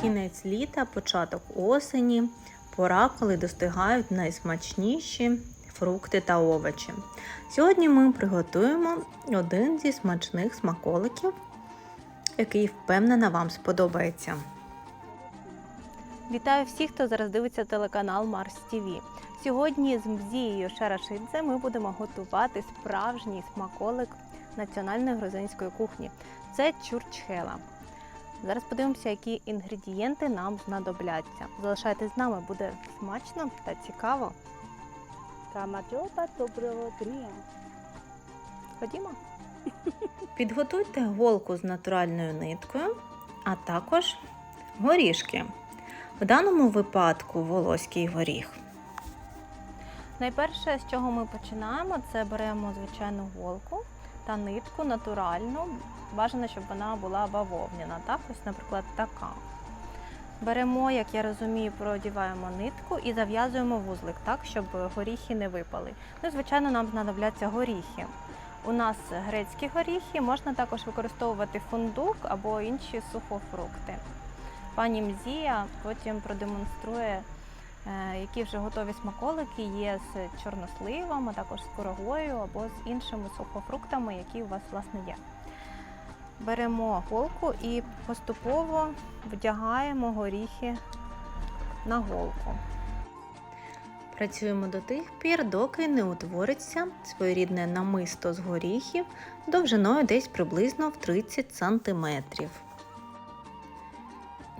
Кінець літа, початок осені, пора, коли достигають найсмачніші фрукти та овочі. Сьогодні ми приготуємо один зі смачних смаколиків, який впевнена вам сподобається. Вітаю всіх, хто зараз дивиться телеканал Марс ТВ. Сьогодні з Мзією Шарашидзе ми будемо готувати справжній смаколик національної грузинської кухні. Це чурчхела. Зараз подивимося, які інгредієнти нам знадобляться. Залишайтесь з нами, буде смачно та цікаво. Доброго дня. Ходімо. Підготуйте голку з натуральною ниткою, а також горішки. В даному випадку волоський горіх. Найперше, з чого ми починаємо, це беремо звичайну голку та нитку натуральну. Бажано, щоб вона була бавовняна. Так, ось, наприклад, така. Беремо, як я розумію, продіваємо нитку і зав'язуємо вузлик так, щоб горіхи не випали. Ну звичайно, нам знадобляться горіхи. У нас грецькі горіхи, можна також використовувати фундук або інші сухофрукти. Пані Мзія потім продемонструє, які вже готові смаколики є з чорносливом, а також з курагою або з іншими сухофруктами, які у вас власне є. Беремо голку і поступово вдягаємо горіхи на голку. Працюємо до тих пір, доки не утвориться своєрідне намисто з горіхів довжиною десь приблизно в 30 см.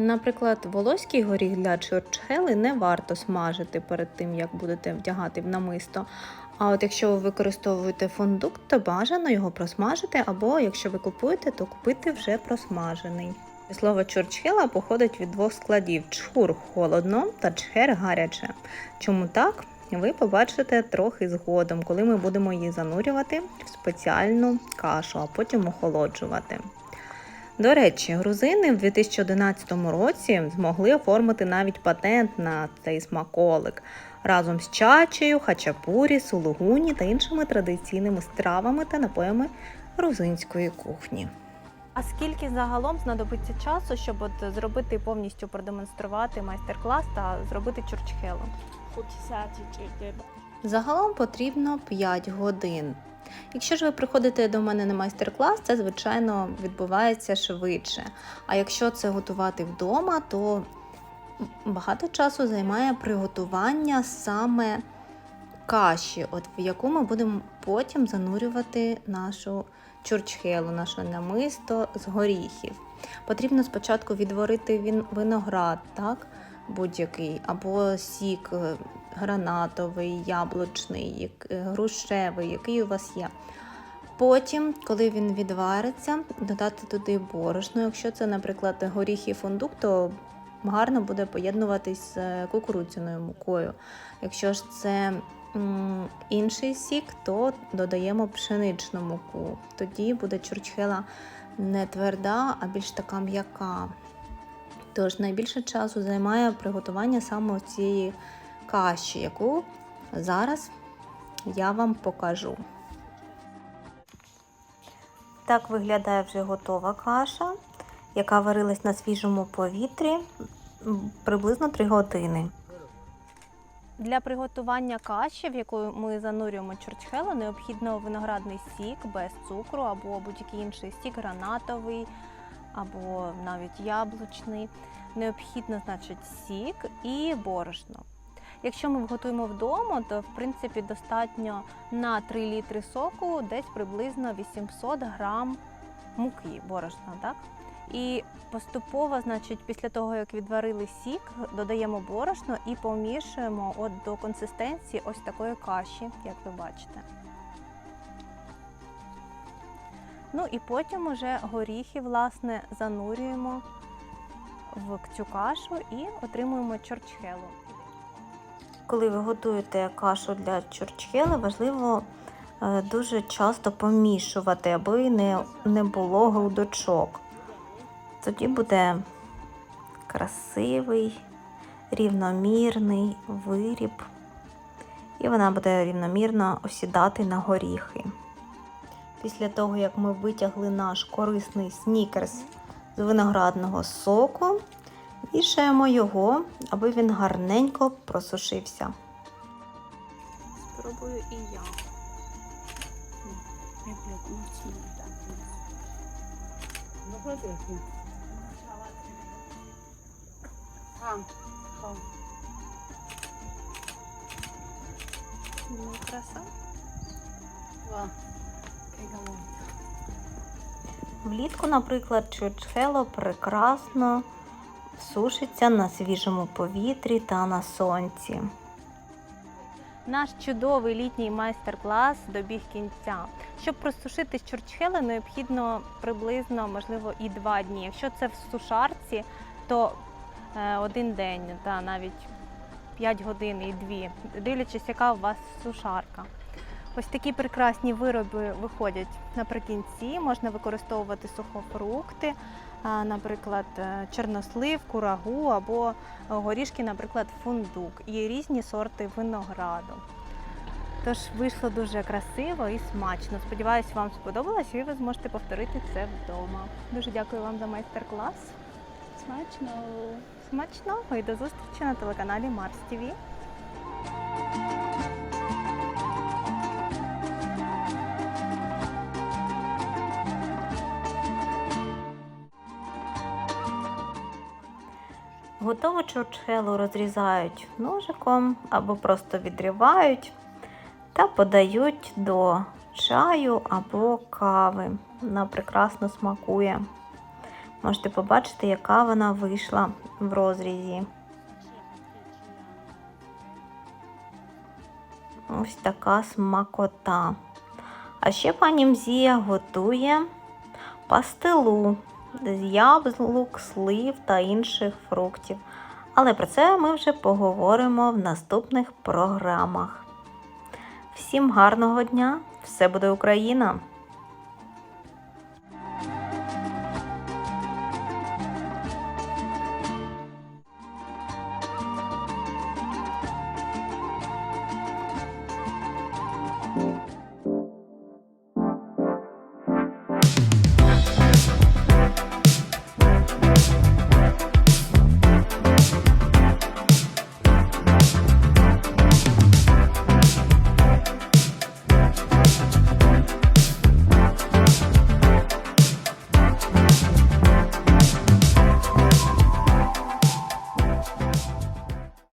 Наприклад, волоський горіх для чурчхели не варто смажити перед тим, як будете вдягати в намисто. А от якщо ви використовуєте фундук, то бажано його просмажити, або якщо ви купуєте, то купити вже просмажений. Слово чурчхела походить від двох складів: чхур холодно та чхер гаряче. Чому так? Ви побачите трохи згодом, коли ми будемо її занурювати в спеціальну кашу, а потім охолоджувати. До речі, грузини в 2011 році змогли оформити навіть патент на цей смаколик разом з чачею, хачапурі, сулугуні та іншими традиційними стравами та напоями грузинської кухні. А скільки загалом знадобиться часу, щоб от зробити повністю продемонструвати майстер-клас та зробити чурчхелу? Загалом потрібно 5 годин. Якщо ж ви приходите до мене на майстер-клас, це звичайно відбувається швидше. А якщо це готувати вдома, то багато часу займає приготування саме каші, от в яку ми будемо потім занурювати нашу чурчхелу, наше намисто з горіхів. Потрібно спочатку відварити виноград, так, будь-який, або сік е, гранатовий, яблучний, е, грушевий, який у вас є. Потім, коли він відвариться, додати туди борошно. Якщо це, наприклад, горіхи фундук, то гарно буде поєднуватись з е, кукурудзяною мукою. Якщо ж це інший сік, то додаємо пшеничну муку. Тоді буде чурчхела не тверда, а більш така м'яка. Тож найбільше часу займає приготування саме цієї каші, яку зараз я вам покажу. Так виглядає вже готова каша, яка варилась на свіжому повітрі приблизно 3 години. Для приготування каші, в яку ми занурюємо чурчхелу, необхідно виноградний сік без цукру або будь-який інший сік, гранатовий або навіть яблучний. Необхідно, значить, сік і борошно. Якщо ми готуємо вдома, то в принципі достатньо на 3 літри соку десь приблизно 800 грам муки борошна. Так? І поступово, значить, після того, як відварили сік, додаємо борошно і помішуємо от до консистенції ось такої каші, як ви бачите. Ну і потім уже горіхи, власне, занурюємо в цю кашу і отримуємо чорчхелу. Коли ви готуєте кашу для чурчхели, важливо е, дуже часто помішувати, аби не, не було грудочок. Тоді буде красивий, рівномірний виріб, і вона буде рівномірно осідати на горіхи. Після того, як ми витягли наш корисний снікерс з виноградного соку, Вішаємо його, аби він гарненько просушився. Спробую і я. Ну краса. Ва. Влітку, наприклад, чучхело прекрасно сушиться на свіжому повітрі та на сонці. Наш чудовий літній майстер-клас добіг кінця. Щоб просушити чурчхели, необхідно приблизно, можливо, і два дні. Якщо це в сушарці, то е, один день та навіть 5 годин і дві, дивлячись, яка у вас сушарка. Ось такі прекрасні вироби виходять наприкінці. Можна використовувати сухофрукти, наприклад, е, чорнослив, курагу або е, горішки, наприклад, фундук і різні сорти винограду. Тож вийшло дуже красиво і смачно. Сподіваюсь, вам сподобалось і ви зможете повторити це вдома. Дуже дякую вам за майстер-клас. Смачно. Смачного і до зустрічі на телеканалі Марс ТВ. Готову чурчхелу розрізають ножиком або просто відривають та подають до чаю або кави. Вона прекрасно смакує. Можете побачити, яка вона вийшла в розрізі. Ось така смакота. А ще пані Мзія готує пастилу з яблук, слив та інших фруктів. Але про це ми вже поговоримо в наступних програмах. Всім гарного дня! Все буде Україна!